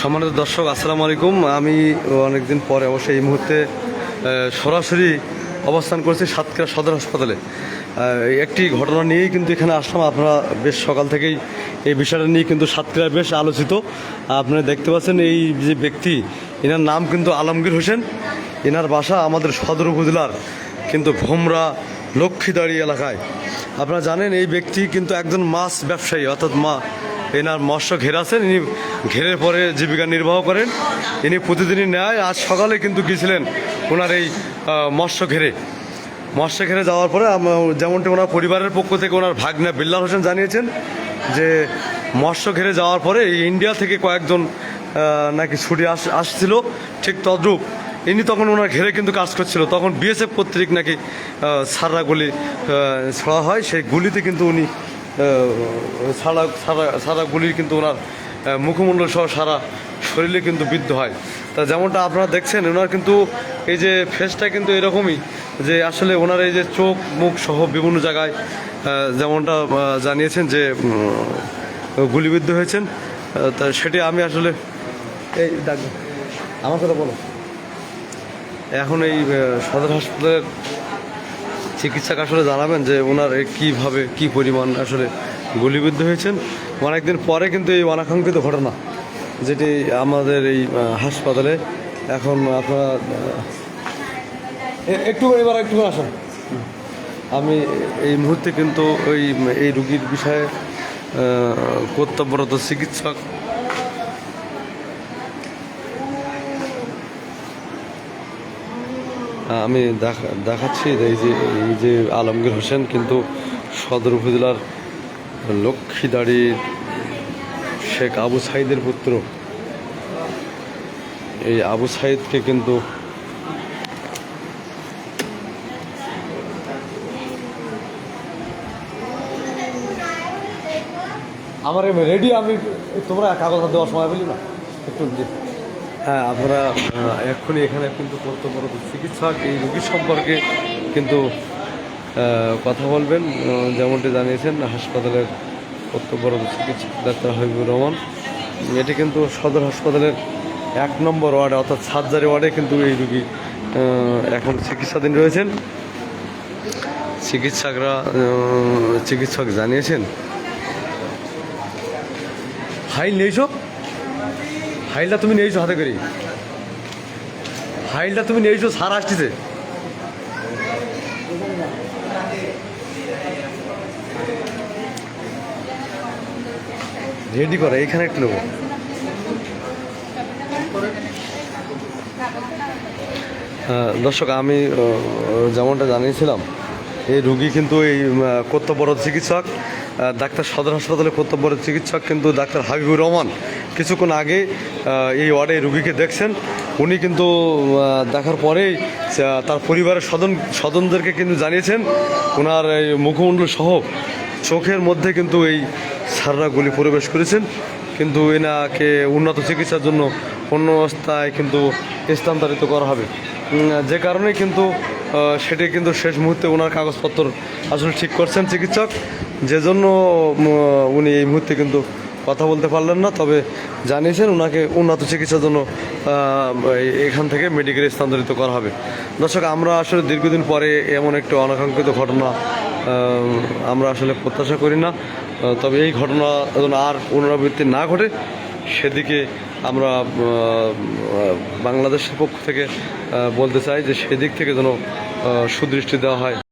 সম্মানিত দর্শক, আসসালামু আলাইকুম। আমি অনেকদিন পরে অবশ্যই এই মুহূর্তে সরাসরি অবস্থান করেছি সাতক্ষীরা সদর হাসপাতালে। একটি ঘটনা নিয়েই কিন্তু এখানে আসলাম। আপনারা বেশ সকাল থেকেই এই বিষয়টা নিয়ে কিন্তু সাতক্ষীরা বেশ আলোচিত। আপনারা দেখতে পাচ্ছেন এই যে ব্যক্তি, এনার নাম কিন্তু আলমগীর হোসেন। এনার বাসা আমাদের সদর উপজেলার কিন্তু ভোমরা, লক্ষ্মীদাড়ি এলাকায়। আপনারা জানেন, এই ব্যক্তি কিন্তু একজন মাছ ব্যবসায়ী, অর্থাৎ মা এনার মৎস্য ঘেরাছেন ইনি ঘেরের পরে জীবিকা নির্বাহ করেন। ইনি প্রতিদিনই নেয় আজ সকালে কিন্তু গিয়েছিলেন ওনার এই মৎস্য ঘেরে। মৎস্য ঘেরে যাওয়ার পরে যেমনটি ওনার পরিবারের পক্ষ থেকে ওনার ভাগ্না বিল্লাল হোসেন জানিয়েছেন যে, মৎস্য ঘেরে যাওয়ার পরে ইন্ডিয়া থেকে কয়েকজন নাকি ছুটি আস, আসছিল, ঠিক তদ্রূপ। ইনি তখন ওনার ঘেরে কিন্তু কাজ করছিল। তখন বিএসএফ কর্তৃক নাকি সারা গুলি ছড়া হয়, সেই গুলিতে কিন্তু উনি সারা সারা সারা গুলি কিন্তু ওনার মুখমণ্ডল সহ সারা শরীরে কিন্তু বিদ্ধ হয়। তা যেমনটা আপনারা দেখছেন, ওনার কিন্তু এই যে ফেসটা কিন্তু এরকমই যে আসলে ওনার এই যে চোখ, মুখ সহ বিভিন্ন জায়গায় যেমনটা জানিয়েছেন যে গুলিবিদ্ধ হয়েছেন। তা সেটি আমি আসলে এই ডাক, আমার কথা বলো। এখন এই সদর হাসপাতালের চিকিৎসক আসলে জানাবেন যে ওনার কীভাবে, কী পরিমাণ আসলে গুলিবিদ্ধ হয়েছেন। অনেকদিন পরে কিন্তু এই অনাকাঙ্ক্ষিত ঘটনা, যেটি আমাদের এই হাসপাতালে এখন আপনারা একটু এবার একটু আসুন। আমি এই মুহূর্তে কিন্তু ওই, এই রুগীর বিষয়ে কর্তব্যরত চিকিৎসক আমি দেখা- দেখাচ্ছি এই যে এই যে আলমগীর হোসেন কিন্তু সদর উপজেলার লক্ষ্মীদাড়ির শেখ আবু সাইদের পুত্র। এই আবু সাইদকে কিন্তু আমার রেডি, আমি তোমরা কাগজ দেওয়ার সময় বলি না। একটু হ্যাঁ আপনারা এক্ষুনি এখানে কিন্তু কর্তব্যরত চিকিৎসক এই রোগীর সম্পর্কে কিন্তু কথা বলবেন। যেমনটি জানিয়েছেন, হাসপাতালের কর্তব্যরত চিকিৎসক ডাক্তার হাবিবুর রহমান। এটি কিন্তু সদর হাসপাতালের এক নম্বর ওয়ার্ডে, অর্থাৎ সার্জারি ওয়ার্ডে কিন্তু এই রুগী এখন চিকিৎসাধীন রয়েছেন। চিকিৎসকরা চিকিৎসক জানিয়েছেন ফাইল নিয়েছো ফাইলটা তুমি নিয়েছো হাতে করে ফাইলটা তুমি নিয়েছো সার আসতেছে। রেডি করে এইখানে একটু নেব। হ্যাঁ, দর্শক আমি যেমনটা জানিয়েছিলাম এই রুগী কিন্তু এই কর্তব্যরত চিকিৎসক ডাক্তার সদর হাসপাতালে কর্তব্যরত চিকিৎসক কিন্তু ডাক্তার হাবিবুর রহমান কিছুক্ষণ আগে এই ওয়ার্ডে রুগীকে দেখছেন। উনি কিন্তু দেখার পরেই তার পরিবারের স্বজন, স্বজনদেরকে কিন্তু জানিয়েছেন ওনার এই মুখমণ্ডল সহ চোখের মধ্যে কিন্তু এই সাররা গুলি প্রবেশ করেছেন। কিন্তু এনাকে উন্নত চিকিৎসার জন্য অন্য অবস্থায় কিন্তু স্থানান্তরিত করা হবে। যে কারণে কিন্তু সেটি কিন্তু শেষ মুহূর্তে ওনার কাগজপত্র আসলে ঠিক করছেন চিকিৎসক। যে জন্য উনি এই মুহূর্তে কিন্তু কথা বলতে পারলেন না, তবে জানিয়েছেন ওনাকে উন্নত চিকিৎসার জন্য এখান থেকে মেডিকেলে স্থানান্তরিত করা হবে। দর্শক, আমরা আসলে দীর্ঘদিন পরে এমন একটি অনাকাঙ্ক্ষিত ঘটনা আমরা আসলে প্রত্যাশা করি না তবে এই ঘটনা যেন আর পুনরাবৃত্তি না ঘটে, সেদিকে আমরা বাংলাদেশের পক্ষ থেকে বলতে চাই যে সেদিক থেকে যেন সুদৃষ্টি দেওয়া হয়।